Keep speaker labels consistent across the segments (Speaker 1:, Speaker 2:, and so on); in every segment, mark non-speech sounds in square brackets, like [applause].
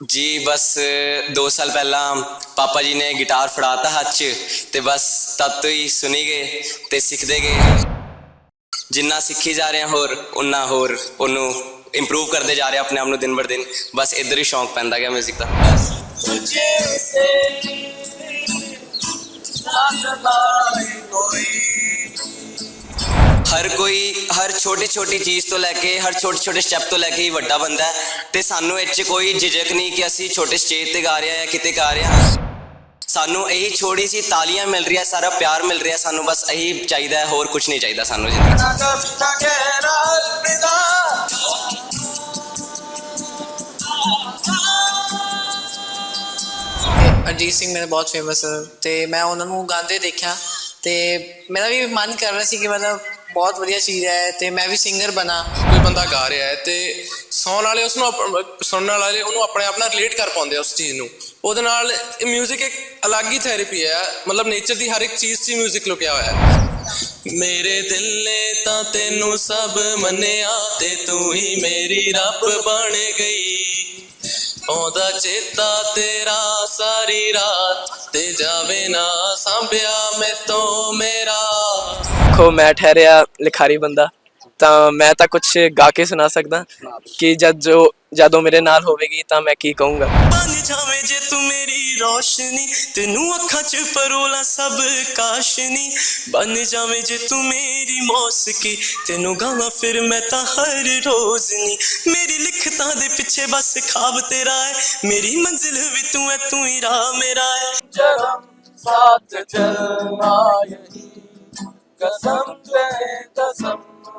Speaker 1: ਜੀ, ਬਸ 2 ਸਾਲ ਪਹਿਲਾਂ ਪਾਪਾ ਜੀ ਨੇ ਗਿਟਾਰ ਫੜਾਤਾ ਹੱਥ 'ਚ ਤੇ ਬਸ ਤਦ ਤੋਂ ਹੀ ਸੁਣੀ ਗਏ ਤੇ ਸਿੱਖਦੇ ਗਏ। ਜਿੰਨਾ ਸਿੱਖੀ ਜਾ ਰਹੇ ਹੋਰ ਉਨਾ ਹੋਰ ਉਹਨੂੰ ਇੰਪਰੂਵ ਕਰਦੇ ਜਾ ਰਹੇ ਆਪਣੇ ਆਪ ਨੂੰ ਦਿਨ ਬਰ ਦਿਨ। ਬਸ ਇਧਰ ਹੀ ਸ਼ੌਂਕ ਪੈਂਦਾ ਗਿਆ ਮਿਊਜ਼ਿਕ ਦਾ। ਹਰ ਕੋਈ ਹਰ ਛੋਟੀ ਛੋਟੀ ਚੀਜ਼ ਤੋਂ ਲੈ ਕੇ ਹਰ ਛੋਟੇ ਛੋਟੇ ਸਟੈਪ ਤੋਂ ਲੈ ਕੇ ਹੀ ਵੱਡਾ ਬੰਦਾ ਤੇ ਸਾਨੂੰ ਇਹ ਕੋਈ ਝਿਜਕ ਨਹੀਂ ਕਿ ਅਸੀਂ ਛੋਟੇ ਸਟੇਜ ਤੇ ਗਾ ਰਹੇ ਆ ਜਾਂ ਕਿਤੇ ਗਾ ਰਹੇ ਆ ਸਾਨੂੰ ਇਹੀ ਛੋੜੀ ਸੀ ਤਾਲੀਆਂ ਮਿਲ ਰਹੀਆਂ ਸਾਰਾ ਪਿਆਰ ਮਿਲ ਰਿਹਾ ਸਾਨੂੰ ਬਸ ਇਹੀ ਚਾਹੀਦਾ ਹੈ ਹੋਰ ਕੁਝ ਨਹੀਂ ਚਾਹੀਦਾ ਸਾਨੂੰ ਜਿੰਦਗੀ 'ਚ
Speaker 2: ਅਰਜੀਤ ਸਿੰਘ ਮੇਰੇ ਬਹੁਤ ਫੇਮਸ ਤੇ ਮੈਂ ਉਹਨਾਂ ਨੂੰ ਗਾਉਂਦੇ ਦੇਖਿਆ। ਤੇ ਮੇਰਾ ਵੀ ਮਨ ਕਰ ਰਿਹਾ ਸੀ ਕਿ ਮਤਲਬ ਬਹੁਤ ਵਧੀਆ ਚੀਜ਼ ਹੈ ਤੇ ਮੈਂ ਵੀ ਸਿੰਗਰ ਬਣਾ
Speaker 3: ਕੋਈ ਬੰਦਾ ਗਾ ਰਿਹਾ ਹੈ ਤੇ ਸੌਣ ਵਾਲੇ ਉਸ ਨੂੰ ਆਪ- ਸੁਣਨ ਵਾਲੇ ਉਹਨੂੰ ਆਪਣੇ ਆਪ ਨਾਲ ਰਿਲੇਟ ਕਰ ਪਾਉਂਦੇ ਆ ਉਸ ਚੀਜ਼ ਨੂੰ ਉਹਦੇ ਨਾਲ ਇਹ 뮤직 ਇੱਕ ਅਲੱਗ ਹੀ ਥੈਰੇਪੀ ਹੈ ਮਤਲਬ ਨੇਚਰ ਦੀ ਹਰ ਇੱਕ ਚੀਜ਼ 'ਚ 뮤직 ਲੁਕਿਆ ਹੋਇਆ ਹੈ ਮੇਰੇ ਦਿਲ ਨੇ ਤਾਂ ਤੈਨੂੰ ਸਭ ਮੰਨਿਆ ਤੇ ਤੂੰ ਹੀ ਮੇਰੀ ਰੱਬ ਬਣ ਗਈ ਆਉਂਦਾ ਚੇਤਾ ਤੇਰਾ ਸਾਰੀ ਰਾਤ ਤੇ ਜਾਵੇ ਨਾ ਸਾਂਭਿਆ ਮੈਂ ਤੋਂ ਮੇਰਾ।
Speaker 4: ਦੇਖੋ ਮੈਂ ਠਹਿਰਿਆ ਲਿਖਾਰੀ ਬੰਦਾ। ਤਾਂ ਮੈਂ ਤਾਂ ਕੁਝ ਗਾ ਕੇ ਸੁਣਾ ਸਕਦਾ ਕਿ ਜਦ ਜੋ ਜਦੋਂ ਮੇਰੇ ਨਾਲ ਹੋਵੇਗੀ ਤਾਂ ਮੈਂ ਕੀ ਕਹੂੰਗਾ।
Speaker 5: ਰੋਸ਼ਨੀ ਤੈਨੂੰ ਅੱਖਾਂ 'ਚ ਪਰੋਲਾ ਸਭ ਕਾਸ਼ਨੀ। ਬਣ ਜਾਵੇਂ ਜੇ ਤੂੰ ਮੇਰੀ ਮੌਸਕੀ ਤੈਨੂੰ ਗਾਵਾਂ ਫਿਰ ਮੈਂ ਤਾਂ ਹਰ ਰੋਜ਼ ਨੀ। ਮੇਰੀ ਲਿਖਤਾਂ ਦੇ ਪਿੱਛੇ ਬਸ ਖਾਬ ਤੇਰਾ ਹੈ ਮੇਰੀ ਮੰਜ਼ਿਲ ਵੀ ਤੂੰ ਹੈ ਤੂੰ ਹੀ ਰਾਹ ਮੇਰਾ ਹੈ ਜਨਮ ਸਾਥ ਚਲਣਾ ਯਹੀ ਕਸਮ ਤੇ ਕਸਮ।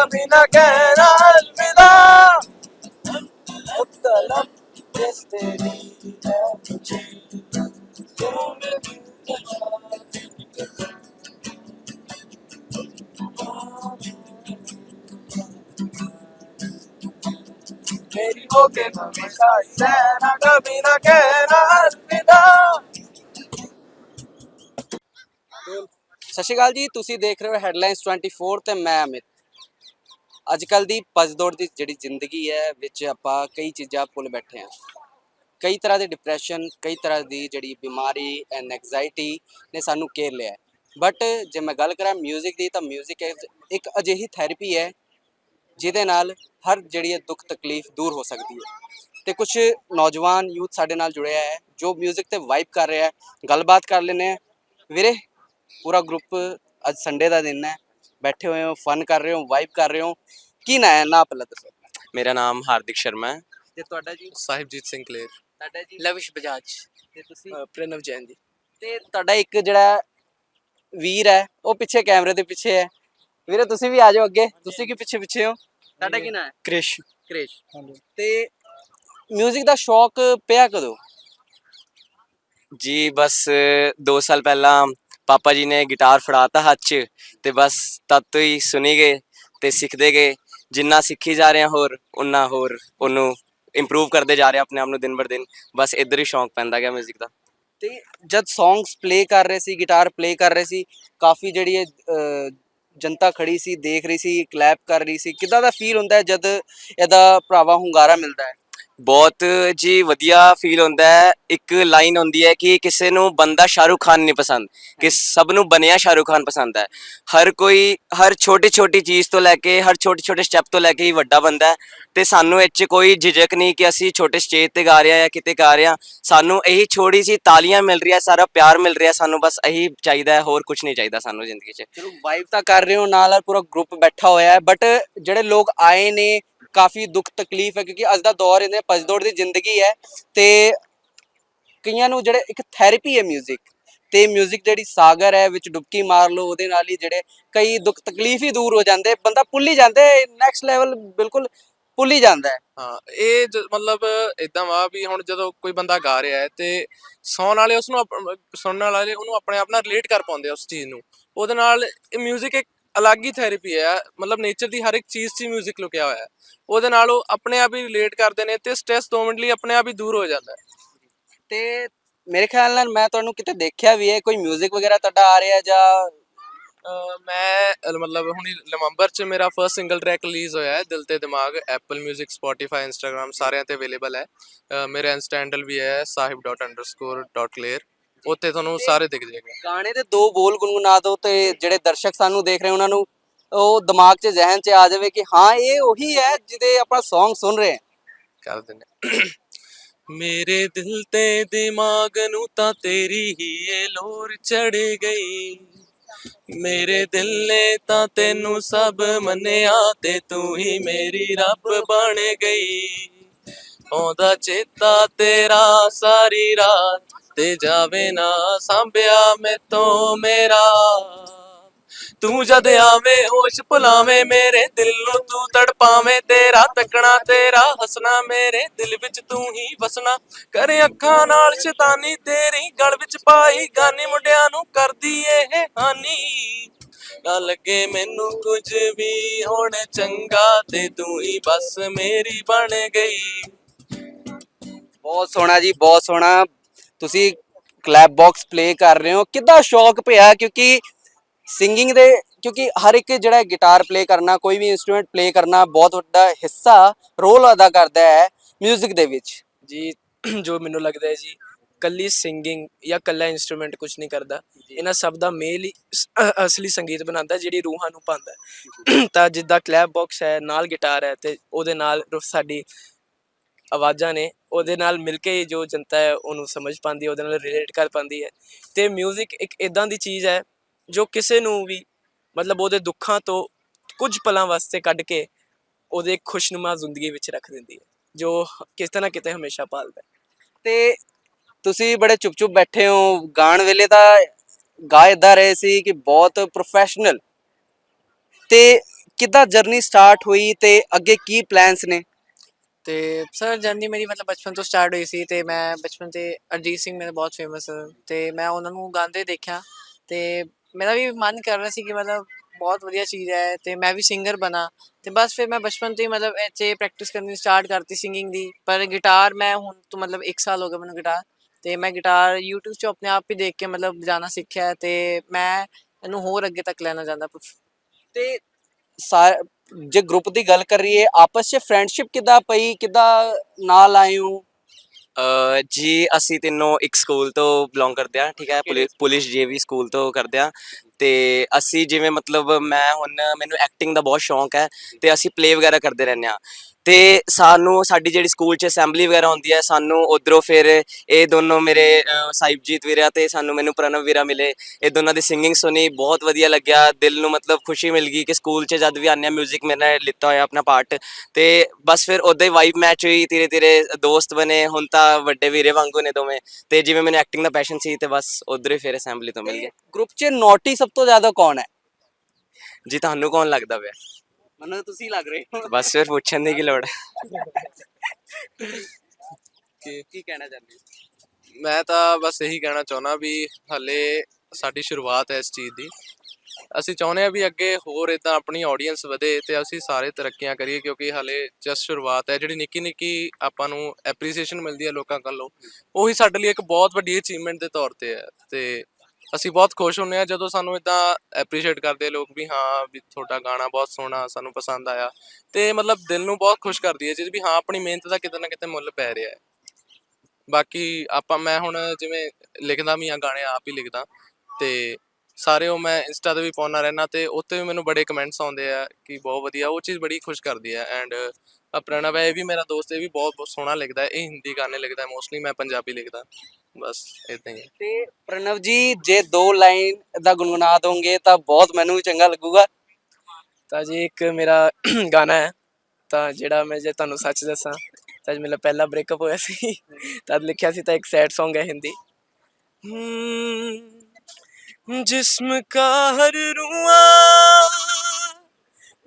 Speaker 5: camina
Speaker 6: ਸਤਿ ਸ਼੍ਰੀ ਅਕਾਲ ਜੀ ਤੁਸੀਂ ਦੇਖ ਰਹੇ ਹੋ ਹੈਡਲਾਈਨਸ 24 ਤੇ ਮੈਂ ਅਮਿਤ ਅੱਜ ਕੱਲ ਦੀ ਭੱਜ-ਦੌੜ ਦੀ ਜਿਹੜੀ ਜ਼ਿੰਦਗੀ ਹੈ ਵਿੱਚ ਆਪਾਂ ਕਈ ਚੀਜ਼ਾਂ ਭੁੱਲ ਬੈਠੇ ਹਾਂ ਕਈ ਤਰ੍ਹਾਂ ਦੇ ਡਿਪਰੈਸ਼ਨ ਕਈ ਤਰ੍ਹਾਂ ਦੀ ਜਿਹੜੀ ਬਿਮਾਰੀ ਐਂਡ ਐਂਗਜ਼ਾਇਟੀ ਨੇ ਸਾਨੂੰ ਘੇਰ ਲਿਆ ਬਟ ਜੇ ਮੈਂ ਗੱਲ ਕਰਾਂ 뮤직 ਦੀ ਤਾਂ 뮤직 ਇੱਕ ਅਜਿਹੀ ਥੈਰੇਪੀ ਹੈ ਜਿਹਦੇ ਨਾਲ ਹਰ ਜਿਹੜੀ ਹੈ ਦੁੱਖ ਤਕਲੀਫ ਦੂਰ ਹੋ ਸਕਦੀ ਹੈ ਤੇ ਕੁਝ ਨੌਜਵਾਨ ਯੂਥ ਸਾਡੇ ਨਾਲ ਜੁੜਿਆ ਹੈ ਜੋ 뮤직 ਤੇ ਵਾਈਬ ਕਰ ਰਿਹਾ ਹੈ ਗੱਲਬਾਤ ਕਰ ਲੈਨੇ ਆ ਵੀਰੇ ਪੂਰਾ ਗਰੁੱਪ ਅੱਜ ਸੰਡੇ ਦਾ ਦਿਨ ਹੈ ਬੈਠੇ ਹੋਏ ਹੋ ਫਨ ਕਰ ਰਹੇ ਹੋ ਵਾਈਬ ਕਰ ਰਹੇ ਹੋ ਕੀ ਨਾ ਹੈ ਨਾ ਪਹਿਲਾਂ ਦੱਸੋ।
Speaker 1: ਮੇਰਾ ਨਾਮ ਹਾਰਦਿਕ ਸ਼ਰਮਾ ਹੈ।
Speaker 6: ਤੇ ਤੁਹਾਡਾ ਜੀ?
Speaker 3: ਸਾਹਿਬਜੀਤ ਸਿੰਘ ਕਲੇਰ।
Speaker 6: ਤੁਹਾਡਾ ਜੀ?
Speaker 4: ਲਵਿਸ਼ ਬਜਾਜ।
Speaker 6: ਤੇ ਤੁਸੀਂ?
Speaker 4: ਪ੍ਰਣਵ ਜੈਨ ਜੀ।
Speaker 6: ਤੇ ਤੁਹਾਡਾ ਇੱਕ ਜਿਹੜਾ ਵੀਰ ਹੈ ਉਹ ਪਿੱਛੇ ਕੈਮਰੇ ਦੇ ਪਿੱਛੇ ਹੈ। ਵੀਰੇ ਤੁਸੀਂ ਵੀ ਆ ਜਾਓ ਅੱਗੇ। ਤੁਸੀਂ ਕੀ ਪਿੱਛੇ ਪਿੱਛੇ ਹੋ? ਤੁਹਾਡਾ ਕੀ ਨਾਂ ਹੈ?
Speaker 4: ਕ੍ਰਿਸ਼।
Speaker 6: ਕ੍ਰਿਸ਼। ਤੇ 뮤직 ਦਾ ਸ਼ੌਕ ਪਿਆ ਕਦੋਂ?
Speaker 1: ਜੀ ਬਸ 2 ਸਾਲ ਪਹਿਲਾਂ ਪਾਪਾ ਜੀ ਨੇ ਗਿਟਾਰ ਫੜਾਤਾ ਹੱਥ 'ਚ ਤੇ ਬਸ ਤਦ ਤੋਂ ਹੀ ਸੁਣੀ ਗਏ ਤੇ ਸਿੱਖਦੇ ਗਏ। ਜਿੰਨਾ ਸਿੱਖੀ ਜਾ ਰਹੇ ਹਾਂ ਹੋਰ ਉਨਾ ਹੋਰ ਉਹਨੂੰ ਇੰਪਰੂਵ ਕਰਦੇ ਜਾ ਰਹੇ ਹਾਂ ਆਪਣੇ ਆਪ ਨੂੰ ਦਿਨ ਬਰ ਦਿਨ। ਬਸ ਇੱਧਰ ਹੀ ਸ਼ੌਂਕ ਪੈਂਦਾ ਗਿਆ 뮤직 ਦਾ।
Speaker 6: ਤੇ ਜਦ ਸੌਂਗਸ ਪਲੇ ਕਰ ਰਹੇ ਸੀ ਗਿਟਾਰ ਪਲੇ ਕਰ ਰਹੇ ਸੀ, ਕਾਫੀ ਜਿਹੜੀ ਹੈ ਜਨਤਾ ਖੜੀ ਸੀ, ਦੇਖ ਰਹੀ ਸੀ ਕਲੈਪ ਕਰ ਰਹੀ ਸੀ। ਕਿਦਾਂ ਦਾ ਫੀਲ ਹੁੰਦਾ ਹੈ ਜਦ ਇਹਦਾ ਭਰਾਵਾ ਹੁੰਗਾਰਾ ਮਿਲਦਾ ਹੈ?
Speaker 1: ਬਹੁਤ ਜੀ ਵਧੀਆ ਫੀਲ ਹੁੰਦਾ ਹੈ। ਇੱਕ ਲਾਈਨ ਹੁੰਦੀ ਹੈ ਕਿ ਕਿਸੇ ਨੂੰ ਬੰਦਾ ਸ਼ਾਹਰੁਖ ਖਾਨ ਨਹੀਂ ਪਸੰਦ, ਕਿ ਸਭ ਨੂੰ ਬਣਿਆ ਸ਼ਾਹਰੁਖ ਖਾਨ ਪਸੰਦ ਹੈ। ਹਰ ਕੋਈ, ਹਰ ਛੋਟੀ ਛੋਟੀ ਚੀਜ਼ ਤੋਂ ਲੈ ਕੇ, ਹਰ ਛੋਟੇ ਛੋਟੇ ਸਟੈਪ ਤੋਂ ਲੈ ਕੇ ਹੀ ਵੱਡਾ ਬੰਦਾ ਹੈ। ਤੇ ਸਾਨੂੰ ਇਹ 'ਚ ਕੋਈ ਝਿਜਕ ਨਹੀਂ ਕਿ ਅਸੀਂ ਛੋਟੇ ਸਟੇਜ ਤੇ ਗਾ ਰਹੇ ਹਾਂ ਜਾਂ ਕਿਤੇ ਗਾ ਰਹੇ ਹਾਂ। ਸਾਨੂੰ ਇਹੀ ਛੋਟੀ ਸੀ ਤਾਲੀਆਂ ਮਿਲ ਰਹੀਆਂ, ਸਾਰਾ ਪਿਆਰ ਮਿਲ ਰਿਹਾ ਸਾਨੂੰ, ਬਸ ਇਹੀ ਚਾਹੀਦਾ ਹੈ, ਹੋਰ ਕੁਝ ਨਹੀਂ ਚਾਹੀਦਾ ਸਾਨੂੰ ਜ਼ਿੰਦਗੀ 'ਚ।
Speaker 6: ਚਲੋ ਵਾਈਬ ਤਾਂ ਕਰ ਰਹੇ ਹੋ ਨਾਲ ਨਾਲ ਪੂਰਾ ਗਰੁੱਪ ਬੈਠਾ ਹੋਇਆ ਹੈ ਬਟ ਜਿਹੜੇ ਲੋਕ ਆਏ ਨੇ ਕਾਫੀ ਦੁੱਖ ਤਕਲੀਫ ਹੈ ਕਿਉਂਕਿ ਅੱਜ ਦਾ ਦੌਰ ਇਹਨੇ ਭਜਦੌੜ ਦੀ ਜ਼ਿੰਦਗੀ ਹੈ ਤੇ ਕਈਆਂ ਨੂੰ ਜਿਹੜੇ ਇੱਕ ਥੈਰੇਪੀ ਹੈ 뮤직 ਤੇ 뮤직 ਜਿਹੜੀ ਸਾਗਰ ਹੈ ਵਿੱਚ ਡੁਬਕੀ ਮਾਰ ਲਓ ਉਹਦੇ ਨਾਲ ਹੀ ਜਿਹੜੇ ਕਈ ਦੁੱਖ ਤਕਲੀਫ ਹੀ ਦੂਰ ਹੋ ਜਾਂਦੇ ਬੰਦਾ ਭੁੱਲ ਹੀ ਜਾਂਦਾ ਨੈਕਸਟ ਲੈਵਲ ਬਿਲਕੁਲ ਭੁੱਲ ਹੀ ਜਾਂਦਾ ਹੈ
Speaker 3: ਹਾਂ ਇਹ ਜ- ਮਤਲਬ ਇਦਾਂ ਵਾ ਵੀ ਹੁਣ ਜਦੋਂ ਕੋਈ ਬੰਦਾ ਗਾ ਰਿਹਾ ਹੈ ਤੇ ਸੌਣ ਵਾਲੇ ਉਸ ਨੂੰ ਆਪ- ਸੁਣਨ ਵਾਲੇ ਉਹਨੂੰ ਆਪਣੇ ਆਪ ਨਾਲ ਰਿਲੇਟ ਕਰ ਪਾਉਂਦੇ ਆ ਉਸ ਚੀਜ਼ ਨੂੰ ਉਹਦੇ ਨਾਲ ਇਹ 뮤직 ਇੱਕ ਅਲੱਗ ਹੀ ਥੈਰੇਪੀ ਹੈ ਮਤਲਬ ਨੇਚਰ ਦੀ ਹਰ ਇੱਕ ਚੀਜ਼ 'ਚ ਮਿਊਜ਼ਿਕ ਲੁਕਿਆ ਹੋਇਆ ਹੈ। ਉਹਦੇ ਨਾਲ ਉਹ ਆਪਣੇ ਆਪ ਹੀ ਰਿਲੇਟ ਕਰਦੇ ਨੇ ਤੇ ਸਟ੍ਰੈਸ 2 ਮਿੰਟ ਲਈ ਆਪਣੇ ਆਪ ਹੀ ਦੂਰ ਹੋ ਜਾਂਦਾ ਹੈ।
Speaker 6: ਤੇ ਮੇਰੇ ਖਿਆਲ ਨਾਲ ਮੈਂ ਤੁਹਾਨੂੰ ਕਿਤੇ ਦੇਖਿਆ ਵੀ ਹੈ ਕੋਈ ਮਿਊਜ਼ਿਕ ਵਗੈਰਾ ਤੁਹਾਡਾ ਆ ਰਿਹਾ ਜਾਂ
Speaker 3: ਮੈਂ ਅਹ ਮਤਲਬ ਹੁਣ ਨਵੰਬਰ 'ਚ ਮੇਰਾ ਫਰਸਟ ਸਿੰਗਲ ਟਰੈਕ ਰਿਲੀਜ਼ ਹੋਇਆ ਹੈ ਦਿਲ ਤੇ ਦਿਮਾਗ ਐਪਲ 뮤직 ਸਪੋਟੀਫਾਈ Instagram ਸਾਰਿਆਂ ਤੇ ਅਵੇਲੇਬਲ ਹੈ। ਅਹ ਮੇਰਾ ਇੰਸਟਾ ਹੈਂਡਲ ਵੀ ਹੈ sahib_layer ਉੱਥੇ ਤੁਹਾਨੂੰ ਸਾਰੇ ਦਿਖ ਜਾਏਗਾ।
Speaker 6: ਗਾਣੇ ਦੇ ਦੋ ਬੋਲ ਗੁੰਗੁਣਾ ਦਿਓ ਤੇ ਜਿਹੜੇ ਦਰਸ਼ਕ ਸਾਨੂੰ ਦੇਖ ਰਹੇ ਉਹਨਾਂ ਨੂੰ ਉਹ ਦਿਮਾਗ 'ਚ ਜ਼ਿਹਨ 'ਚ ਆ ਜਾਵੇ ਕਿ ਹਾਂ ਇਹ ਉਹੀ ਹੈ ਜਿਹਦੇ ਆਪਾਂ Song ਸੁਣ ਰਹੇ ਹਾਂ।
Speaker 3: ਕਰ ਦਿੰਦੇ ਮੇਰੇ ਦਿਲ ਤੇ ਦਿਮਾਗ ਨੂੰ ਤਾਂ ਤੇਰੀ ਹੀ ਇਹ ਲੋਰ ਚੜ ਗਈ। ਮੇਰੇ ਦਿਲ ਨੇ ਤਾਂ ਤੈਨੂੰ ਸਭ ਮੰਨਿਆ ਤੇ ਤੂੰ ਹੀ ਮੇਰੀ ਰੱਬ ਬਣ ਗਈ। ਆਉਂਦਾ ਚੇਤਾ ਤੇਰਾ ਸਾਰੀ ਰਾਤ ਤੇ ਜਾਵੇ ਨਾ ਸਾਂਭਿਆ ਮੈਂ ਤੋਂ ਮੇਰਾ। ਤੂੰ ਜਦ ਆਵੇਂ ਹੋਸ਼ ਭੁਲਾਵੇਂ ਮੇਰੇ ਦਿਲ ਨੂੰ ਤੂੰ ਤੜਪਾਵੇਂ ਤੇਰਾ ਤੱਕਣਾ ਤੇਰਾ ਹੱਸਣਾ ਮੇਰੇ ਦਿਲ ਵਿੱਚ ਤੂੰ ਹੀ ਵਸਣਾ। ਕਰੇ ਅੱਖਾਂ ਨਾਲ ਸ਼ੈਤਾਨੀ ਤੇਰੀ ਗਲ ਵਿੱਚ ਪਾਈ ਗਾਨੀ ਮੁੰਡਿਆਂ ਨੂੰ ਕਰਦੀ ਇਹ ਹਾਨੀ। ਨਾ ਲੱਗੇ ਮੈਨੂੰ ਕੁਝ ਵੀ, ਹੁਣ ਚੰਗਾ ਤੇ ਤੂੰ ਹੀ ਬਸ ਮੇਰੀ ਬਣ ਗਈ।
Speaker 6: ਬਹੁਤ ਸੋਹਣਾ ਜੀ, ਬਹੁਤ ਸੋਹਣਾ। ਤੁਸੀਂ ਕਲੈਪ ਬਾਕਸ ਪਲੇ ਕਰ ਰਹੇ ਹੋ। ਕਿੱਦਾਂ ਸ਼ੌਕ ਪਿਆ? ਕਿਉਂਕਿ ਸਿੰਗਿੰਗ ਦੇ ਕਿਉਂਕਿ ਹਰ ਇੱਕ ਜਿਹੜਾ ਗਿਟਾਰ ਪਲੇ ਕਰਨਾ ਕੋਈ ਵੀ ਇਨਸਟਰੂਮੈਂਟ ਪਲੇ ਕਰਨਾ ਬਹੁਤ ਵੱਡਾ ਹਿੱਸਾ ਰੋਲ ਅਦਾ ਕਰਦਾ ਹੈ 뮤직 ਦੇ ਵਿੱਚ।
Speaker 4: ਜੀ [clears throat] ਜੋ ਮੈਨੂੰ ਲੱਗਦਾ ਹੈ ਜੀ ਕੱਲੀ ਸਿੰਗਿੰਗ ਜਾਂ ਕੱਲਾ ਇਨਸਟਰੂਮੈਂਟ ਕੁਝ ਨਹੀਂ ਕਰਦਾ। ਇਹਨਾਂ ਸਭ ਦਾ ਮੇਲ ਹੀ ਅਸਲੀ ਸੰਗੀਤ ਬਣਾਉਂਦਾ ਜਿਹੜੀ ਰੂਹਾਂ ਨੂੰ ਪਾਉਂਦਾ। [clears throat] ਤਾਂ ਜਿੱਦਾਂ ਕਲੈਪ ਬਾਕਸ ਹੈ ਨਾਲ ਗਿਟਾਰ ਹੈ ਤੇ ਉਹਦੇ ਨਾਲ ਸਾਡੀ ਆਵਾਜ਼ਾਂ ਨੇ, ਉਹਦੇ ਨਾਲ ਮਿਲ ਕੇ ਜੋ ਜਨਤਾ ਹੈ ਉਹਨੂੰ ਸਮਝ ਪਾਉਂਦੀ ਹੈ, ਉਹਦੇ ਨਾਲ ਰਿਲੇਟ ਕਰ ਪਾਉਂਦੀ ਹੈ। ਤੇ 뮤직 ਇੱਕ ਇਦਾਂ ਦੀ ਚੀਜ਼ ਹੈ ਜੋ ਕਿਸੇ ਨੂੰ ਵੀ ਮਤਲਬ ਉਹਦੇ ਦੁੱਖਾਂ ਤੋਂ ਕੁਝ ਪਲਾਂ ਵਾਸਤੇ ਕੱਢ ਕੇ ਉਹਦੇ ਖੁਸ਼ਨੁਮਾ ਜ਼ਿੰਦਗੀ ਵਿੱਚ ਰੱਖ ਦਿੰਦੀ ਹੈ, ਜੋ ਕਿਤੇ ਨਾ ਕਿਤੇ ਹਮੇਸ਼ਾ ਪਾਲਦਾ ਹੈ।
Speaker 6: ਤੇ ਤੁਸੀਂ ਬੜੇ ਚੁੱਪ-ਚੁੱਪ ਬੈਠੇ ਹੋ, ਗਾਣ ਵੇਲੇ ਤਾਂ ਗਾ ਏਦਾਂ ਰਹੇ ਸੀ ਕਿ ਬਹੁਤ ਪ੍ਰੋਫੈਸ਼ਨਲ ਤੇ ਕਿੱਦਾਂ ਜਰਨੀ ਸਟਾਰਟ ਹੋਈ ਤੇ ਅੱਗੇ ਕੀ ਪਲਾਨਸ ਨੇ?
Speaker 2: ਤੇ ਸਰ ਜਰਨੀ ਮੇਰੀ ਮਤਲਬ ਬਚਪਨ ਤੋਂ ਸਟਾਰਟ ਹੋਈ ਸੀ ਤੇ ਮੈਂ ਬਚਪਨ ਤੇ ਅਰਜੀਤ ਸਿੰਘ ਮੇਰੇ ਬਹੁਤ ਫੇਮਸ ਤੇ ਮੈਂ ਉਹਨਾਂ ਨੂੰ ਗਾਉਂਦੇ ਦੇਖਿਆ ਤੇ ਮੇਰਾ ਵੀ ਮਨ ਕਰ ਰਿਹਾ ਸੀ ਕਿ ਮਤਲਬ ਬਹੁਤ ਵਧੀਆ ਚੀਜ਼ ਹੈ ਤੇ ਮੈਂ ਵੀ ਸਿੰਗਰ ਬਣਾ ਤੇ ਬਸ ਫਿਰ ਮੈਂ ਬਚਪਨ ਤੋਂ ਹੀ ਮਤਲਬ ਇੱਥੇ ਪ੍ਰੈਕਟਿਸ ਕਰਨੀ ਸਟਾਰਟ ਕਰਤੀ ਸਿੰਗਿੰਗ ਦੀ ਪਰ ਗਿਟਾਰ ਮੈਂ ਹੁਣ ਤੋਂ ਮਤਲਬ 1 ਸਾਲ ਹੋ ਗਿਆ ਮੈਨੂੰ ਗਿਟਾਰ ਤੇ ਮੈਂ ਗਿਟਾਰ YouTube 'ਚ ਆਪਣੇ ਆਪ ਹੀ ਦੇਖ ਕੇ ਮਤਲਬ ਵਜਾਉਣਾ ਸਿੱਖਿਆ ਹੈ ਤੇ ਮੈਂ ਇਹਨੂੰ ਹੋਰ ਅੱਗੇ ਤੱਕ ਲੈਣਾ ਚਾਹੁੰਦਾ
Speaker 6: ਤੇ ਸਾ- ਜੇ ਗਰੁੱਪ ਦੀ ਗੱਲ ਕਰੀਏ ਆਪਸ 'ਚ ਫਰੈਂਡਸ਼ਿਪ ਕਿੱਦਾਂ ਪਈ? ਕਿੱਦਾਂ ਨਾਲ ਆਏ ਹੋ?
Speaker 1: ਜੀ ਅਸੀਂ ਤਿੰਨੋਂ ਇੱਕ ਸਕੂਲ ਤੋਂ ਬਿਲੋਂਗ ਕਰਦੇ ਹਾਂ ਠੀਕ ਹੈ ਪੁਲਿਸ ਪੁਲਿਸ ਜੀਵੀ ਸਕੂਲ ਤੋਂ ਕਰਦੇ ਹਾਂ। ਤੇ ਅਸੀਂ ਜਿਵੇਂ ਮਤਲਬ ਮੈਂ ਹੁਣ ਮੈਨੂੰ ਐਕਟਿੰਗ ਦਾ ਬਹੁਤ ਸ਼ੌਂਕ ਹੈ ਤੇ ਅਸੀਂ ਪਲੇ ਵਗੈਰਾ ਕਰਦੇ ਰਹਿੰਦੇ ਹਾਂ। ਤੇ ਸਾਨੂੰ ਸਾਡੀ ਜਿਹੜੀ ਸਕੂਲ 'ਚ ਅਸੈਂਬਲੀ ਵਗੈਰਾ ਹੁੰਦੀ ਹੈ ਸਾਨੂੰ ਉਧਰੋਂ ਫਿਰ ਇਹ ਦੋਨੋਂ ਮੇਰੇ ਸਾਹਿਬਜੀਤ ਵੀਰਾ ਤੇ ਸਾਨੂੰ ਮੈਨੂੰ ਪ੍ਰਣਵ ਵੀਰਾ ਮਿਲੇ। ਇਹ ਦੋਨਾਂ ਦੀ ਸਿੰਗਿੰਗ ਸੁਣੀ ਬਹੁਤ ਵਧੀਆ ਲੱਗਿਆ। ਦਿਲ ਨੂੰ ਮਤਲਬ ਖੁਸ਼ੀ ਮਿਲ ਗਈ ਕਿ ਸਕੂਲ 'ਚ ਜਦ ਵੀ ਆਉਂਦੇ ਹਾਂ 뮤직 ਮੈਨੇ ਲਿੱਤਾ ਹੋਇਆ ਆਪਣਾ ਪਾਰਟ ਤੇ ਬਸ ਫਿਰ ਉਦਾਂ ਹੀ ਵਾਈਬ ਮੈਚ ਹੋਈ ਧੀਰੇ ਧੀਰੇ ਦੋਸਤ ਬਣੇ ਹੁਣ ਤਾਂ ਵੱਡੇ ਵੀਰੇ ਵਾਂਗੂ ਨੇ ਦੋਵੇਂ। ਤੇ ਜਿਵੇਂ ਮੈਨੂੰ ਐਕਟਿੰਗ ਦਾ ਪੈਸ਼ਨ ਸੀ ਤੇ ਬਸ ਉਧਰ ਹੀ ਫਿਰ ਅਸੈਂਬਲੀ ਤੋਂ ਮਿਲ ਗਿਆ।
Speaker 6: ਗਰੁੱਪ 'ਚ ਨੋਟੀ ਸਭ ਤੋਂ ਜ਼ਿਆਦਾ ਕੌਣ ਹੈ?
Speaker 1: ਜੀ ਤੁਹਾਨੂੰ ਕੌਣ ਲੱਗਦਾ ਪਿਆ?
Speaker 6: ਮੈਨੂੰ ਤੁਸੀਂ ਲੱਗ ਰਹੇ ਹੋ।
Speaker 1: ਬਸ ਫਿਰ ਪੁੱਛਣ ਦੀ ਕੀ ਲੋੜ ਹੈ?
Speaker 3: ਕਿ
Speaker 6: ਕੀ ਕਹਿਣਾ ਚਾਹੁੰਦੇ ਹੋ?
Speaker 3: ਮੈਂ ਤਾਂ ਬਸ ਇਹੀ ਕਹਿਣਾ ਚਾਹੁੰਦਾ ਵੀ ਹਲੇ ਸਾਡੀ ਸ਼ੁਰੂਆਤ ਹੈ ਇਸ ਚੀਜ਼ ਦੀ। ਅਸੀਂ ਚਾਹੁੰਦੇ ਹਾਂ ਵੀ ਅੱਗੇ ਹੋਰ ਇਦਾਂ ਆਪਣੀ ਆਡੀਅנס ਵਧੇ ਤੇ ਅਸੀਂ ਸਾਰੇ ਤਰੱਕੀਆਂ ਕਰੀਏ ਕਿਉਂਕਿ ਹਲੇ ਜਸਟ ਸ਼ੁਰੂਆਤ ਹੈ। ਜਿਹੜੀ ਨਿੱਕੀ ਨਿੱਕੀ ਆਪਾਂ ਨੂੰ ਐਪਰੀਸੀਏਸ਼ਨ ਮਿਲਦੀ ਹੈ ਲੋਕਾਂ ਕੋਲੋਂ ਉਹੀ ਸਾਡੇ ਲਈ ਇੱਕ ਬਹੁਤ ਵੱਡੀ ਅਚੀਵਮੈਂਟ ਦੇ ਤੌਰ ਤੇ ਹੈ। ਤੇ ਅਸੀਂ ਬਹੁਤ ਖੁਸ਼ ਹੁੰਨੇ ਆ ਜਦੋਂ ਸਾਨੂੰ ਇਦਾਂ ਐਪਰੀਸ਼ੀਏਟ ਕਰਦੇ ਆ ਲੋਕ ਵੀ ਹਾਂ ਵੀ ਤੁਹਾਡਾ ਗਾਣਾ ਬਹੁਤ ਸੋਹਣਾ ਸਾਨੂੰ ਪਸੰਦ ਆਇਆ ਤੇ ਮਤਲਬ ਦਿਲ ਨੂੰ ਬਹੁਤ ਖੁਸ਼ ਕਰਦੀ ਹੈ ਚੀਜ਼ ਵੀ ਹਾਂ ਆਪਣੀ ਮਿਹਨਤ ਦਾ ਕਿਤੇ ਨਾ ਕਿਤੇ ਮੁੱਲ ਪੈ ਰਿਹਾ ਹੈ। ਬਾਕੀ ਆਪਾਂ ਮੈਂ ਹੁਣ ਜਿਵੇਂ ਲਿਖਦਾ ਵੀ ਆ ਗਾਣੇ ਆਪ ਹੀ ਲਿਖਦਾ ਤੇ ਸਾਰੇ ਉਹ ਮੈਂ ਇੰਸਟਾ ਤੇ ਵੀ ਪਾਉਣਾ ਰਹਿਣਾ ਤੇ ਉੱਤੇ ਵੀ ਮੈਨੂੰ ਬੜੇ ਕਮੈਂਟਸ ਆਉਂਦੇ ਆ ਕਿ ਬਹੁਤ ਵਧੀਆ ਉਹ ਚੀਜ਼ ਬੜੀ ਖੁਸ਼ ਕਰਦੀ ਹੈ ਐਂਡ ਪ੍ਰਣਵ ਹੈ ਇਹ ਵੀ ਮੇਰਾ ਦੋਸਤ ਇਹ ਵੀ ਬਹੁਤ ਬਹੁਤ ਸੋਹਣਾ ਲਿਖਦਾ ਹੈ ਇਹ ਹਿੰਦੀ ਗਾਣੇ ਲਿਖਦਾ ਹੈ ਮੋਸਟਲੀ ਮੈਂ ਪੰਜਾਬੀ ਲਿਖਦਾ ਬਸ ਇਦਾਂ ਹੀ
Speaker 6: ਤੇ ਪ੍ਰਣਵ ਜੀ ਜੇ ਦੋ ਲਾਈਨ ਦਾ ਗੁੰਗੁਨਾ ਦੋਗੇ ਤਾਂ ਬਹੁਤ ਮੈਨੂੰ ਵੀ ਚੰਗਾ ਲੱਗੂਗਾ।
Speaker 4: ਤਾਂ ਜੀ ਇੱਕ ਮੇਰਾ ਗਾਣਾ ਹੈ ਤਾਂ ਜਿਹੜਾ ਮੈਂ ਜੇ ਤੁਹਾਨੂੰ ਸੱਚ ਦੱਸਾਂ ਤਾਂ ਜੀ ਮੇਰਾ ਪਹਿਲਾ ਬ੍ਰੇਕਅਪ ਹੋਇਆ ਸੀ ਤਦ ਲਿਖਿਆ ਸੀ ਤਾਂ ਇੱਕ ਸੈਡ Song ਹੈ ਹਿੰਦੀ।
Speaker 5: ਹਮ, ਜਿਸਮ ਕਾ ਹਰ ਰੂਆ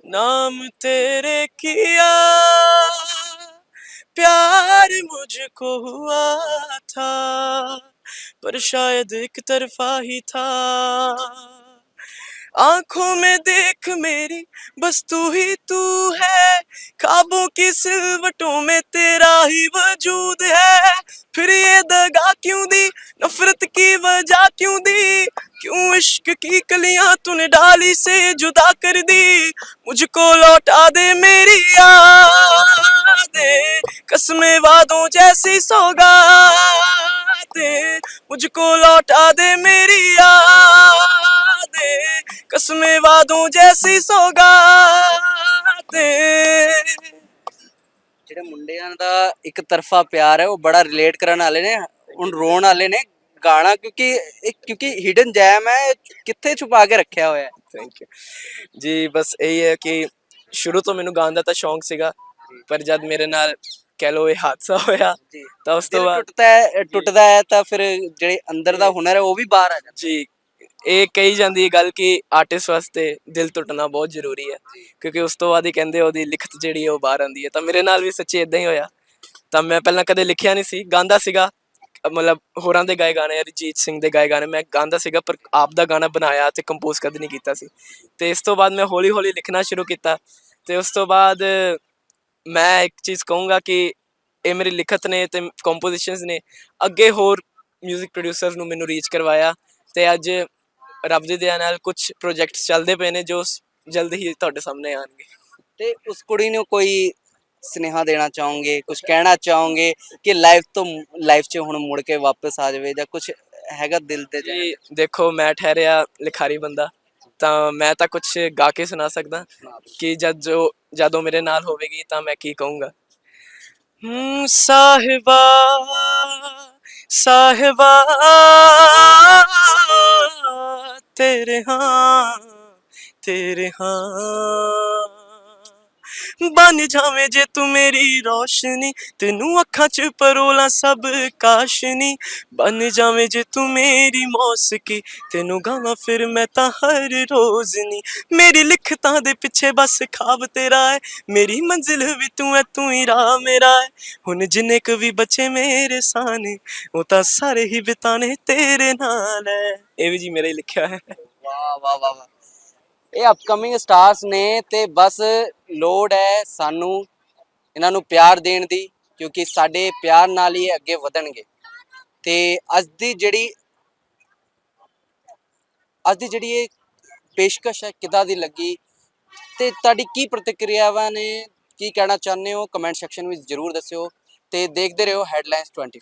Speaker 5: नाम तेरे किया। प्यार मुझको हुआ था, पर शायद एक तरफा ही था। आँखों में देख मेरी, बस तू ही तू है। ख्वाबों की सिलवटों में तेरा ही वजूद है। फिर ये दगा क्यों दी? नफरत की वजह क्यों दी? क्यों इश्क की कलियां तूने डाली से जुदा कर दी मुझको लौटा दे मेरी यादें कसमें वादों जैसी सौगातें मुझको लौटा दे मेरी यादें कसमें वादों जैसी सौगातें
Speaker 6: ਜਿਹੜੇ ਮੁੰਡਿਆਂ ਦਾ ਇੱਕ ਤਰਫਾ ਪਿਆਰ ਹੈ ਉਹ ਬੜਾ ਰਿਲੇਟ ਕਰਨ ਵਾਲੇ ਨੇ ਹੁਣ ਰੋਣ ਵਾਲੇ ਨੇ ਗਾਣਾ ਕਿਉਂਕਿ ਇਹ ਕਿਉਂਕਿ ਹਿਡਨ ਜੈਮ ਹੈ ਇਹ ਕਿੱਥੇ ਛੁਪਾ ਕੇ ਰੱਖਿਆ ਹੋਇਆ ਹੈ।
Speaker 4: ਥੈਂਕ ਯੂ ਜੀ ਬਸ ਇਹ ਹੈ ਕਿ ਸ਼ੁਰੂ ਤੋਂ ਮੈਨੂੰ ਗਾਉਣ ਦਾ ਤਾਂ ਸ਼ੌਂਕ ਸੀਗਾ ਪਰ ਜਦ ਮੇਰੇ ਨਾਲ ਕਹਿ ਲੋ ਇਹ ਹਾਦਸਾ ਹੋਇਆ
Speaker 6: ਜੀ।
Speaker 4: ਤਾਂ ਉਸ ਤੋਂ ਬਾਅਦ
Speaker 6: ਟੁੱਟਦਾ ਹੈ ਟੁੱਟਦਾ ਹੈ ਤਾਂ ਫਿਰ ਜਿਹੜੇ ਅੰਦਰ ਦਾ ਹੁਨਰ ਹੈ ਉਹ ਵੀ ਬਾਹਰ ਆ ਜਾਂਦਾ।
Speaker 4: ਜੀ। ਇਹ ਕਹੀ ਜਾਂਦੀ ਹੈ ਗੱਲ ਕਿ ਆਰਟਿਸਟ ਵਾਸਤੇ ਦਿਲ ਟੁੱਟਣਾ ਬਹੁਤ ਜ਼ਰੂਰੀ ਹੈ ਕਿਉਂਕਿ ਉਸ ਤੋਂ ਬਾਅਦ ਹੀ ਕਹਿੰਦੇ ਉਹਦੀ ਲਿਖਤ ਜਿਹੜੀ ਹੈ ਉਹ ਬਾਹਰ ਆਉਂਦੀ ਹੈ। ਤਾਂ ਮੇਰੇ ਨਾਲ ਵੀ ਸੱਚੀ ਇਦਾਂ ਹੀ ਹੋਇਆ। ਤਾਂ ਮੈਂ ਪਹਿਲਾਂ ਕਦੇ ਲਿਖਿਆ ਨਹੀਂ ਸੀ ਗਾਉਂਦਾ ਸੀਗਾ ਮਤਲਬ ਹੋਰਾਂ ਦੇ ਗਾਏ ਗਾਣੇ ਅਰਿਜੀਤ ਸਿੰਘ ਦੇ ਗਾਏ ਗਾਣੇ, ਮੈਂ ਗਾਉਂਦਾ ਸੀਗਾ ਪਰ ਆਪ ਦਾ ਗਾਣਾ ਬਣਾਇਆ ਤੇ ਕੰਪੋਜ਼ ਕਦੇ ਨਹੀਂ ਕੀਤਾ ਸੀ। ਤੇ ਇਸ ਤੋਂ ਬਾਅਦ ਮੈਂ ਹੌਲੀ ਹੌਲੀ ਲਿਖਣਾ ਸ਼ੁਰੂ ਕੀਤਾ। ਤੇ ਉਸ ਤੋਂ ਬਾਅਦ ਮੈਂ ਇੱਕ ਚੀਜ਼ ਕਹੂੰਗਾ ਕਿ ਇਹ ਮੇਰੀ ਲਿਖਤ ਨੇ ਤੇ ਕੰਪੋਜੀਸ਼ਨਸ ਨੇ, ਅੱਗੇ ਹੋਰ 뮤직 ਪ੍ਰੋਡਿਊਸਰਸ ਨੂੰ ਮੈਨੂੰ ਰੀਚ ਕਰਵਾਇਆ ਤੇ ਅੱਜ ਰੱਬ ਦੀ ਦਇਆ ਨਾਲ ਕੁਝ ਪ੍ਰੋਜੈਕਟਸ ਚੱਲਦੇ ਪਏ ਨੇ ਜੋ ਸ- ਜਲਦ ਹੀ ਤੁਹਾਡੇ ਸਾਹਮਣੇ ਆਣਗੇ
Speaker 6: ਤੇ ਉਸ ਕੁੜੀ ਨੂੰ ਕੋਈ ਸਨੇਹਾ ਦੇਣਾ ਚਾਹੋਗੇ ਕੁਝ ਕਹਿਣਾ ਚਾਹੋਗੇ ਕਿ ਲਾਈਫ ਤੋਂ ਲਾਈਫ 'ਚ ਹੁਣ ਮੁੜ ਕੇ ਵਾਪਸ ਆ ਜਾਵੇ ਜਾਂ ਕੁਝ ਹੈਗਾ ਦਿਲ ਤੇ ਜੀ
Speaker 4: ਦੇਖੋ, ਮੈਂ ਠਹਿਰਿਆ ਲਿਖਾਰੀ ਬੰਦਾ, ਤਾਂ ਮੈਂ ਤਾਂ ਕੁਝ ਗਾ ਕੇ ਸੁਣਾ ਸਕਦਾ ਕਿ ਜਦ ਜੋ, ਜਦੋਂ ਮੇਰੇ ਨਾਲ ਹੋਵੇਗੀ ਤਾਂ ਮੈਂ ਕੀ ਕਹੂੰਗਾ?
Speaker 5: ਹੂੰ, ਸਾਹਿਬਾ ਸਾਹਿਬਾ, ਤੇਰੇ ਹਾਂ ਤੇਰੇ ਹਾਂ। ਬਣ ਜਾਵੇਂ ਜੇ ਤੂੰ ਮੇਰੀ ਰੋਸ਼ਨੀ, ਤੈਨੂੰ ਅੱਖਾਂ 'ਚ ਪਰੋਲਾ ਸਭ ਕਾਸ਼ਨੀ। ਬਣ ਜਾਵੇਂ ਜੇ ਤੂੰ ਮੇਰੀ ਮੌਸਕੀ, ਤੈਨੂੰ ਗਾਵਾਂ ਫਿਰ ਮੈਂ ਤਾਂ ਹਰ ਰੋਜ਼ ਨੀ। ਮੇਰੀ ਲਿਖਤਾਂ ਦੇ ਪਿੱਛੇ ਬਸ ਖਾਬ ਤੇਰਾ ਹੈ ਮੇਰੀ ਮੰਜ਼ਿਲ ਵੀ ਤੂੰ ਐ, ਤੂੰ ਹੀ ਰਾਹ ਮੇਰਾ ਹੈ ਹੁਣ ਜਿੰਨੇ ਕੁ ਵੀ ਬੱਚੇ ਮੇਰੇ ਸਾਨੇ ਉਹ ਤਾਂ ਸਾਰੇ ਹੀ ਬਿਤਾਨੇ ਤੇਰੇ ਨਾਲ ਐ।
Speaker 4: ਇਹ ਵੀ ਜੀ ਮੇਰਾ ਹੀ ਲਿਖਿਆ ਹੈ।
Speaker 6: ਵਾਹ ਵਾਹ ਵਾਹ। ਇਹ ਅਪਕਮਿੰਗ ਸਟਾਰਸ ਨੇ ਤੇ ਬਸ ਲੋੜ ਹੈ ਸਾਨੂੰ ਇਹਨਾਂ ਨੂੰ ਪਿਆਰ ਦੇਣ ਦੀ, ਕਿਉਂਕਿ ਸਾਡੇ ਪਿਆਰ ਨਾਲ ਹੀ ਅੱਗੇ ਵਧਣਗੇ। ਤੇ ਅੱਜ ਦੀ ਜਿਹੜੀ ਅੱਜ ਦੀ ਜਿਹੜੀ ਇਹ ਪੇਸ਼ਕਸ਼ ਹੈ, ਕਿੱਦਾਂ ਦੀ ਲੱਗੀ? ਤੇ ਤੁਹਾਡੀ ਕੀ ਪ੍ਰਤੀਕਿਰਿਆਵਾਂ ਨੇ? ਕੀ ਕਹਿਣਾ ਚਾਹੁੰਦੇ ਹੋ? ਕਮੈਂਟ ਸੈਕਸ਼ਨ ਵਿੱਚ ਜਰੂਰ ਦੱਸਿਓ ਤੇ ਦੇਖਦੇ ਰਹੋ ਹੈਡਲਾਈਨਸ 24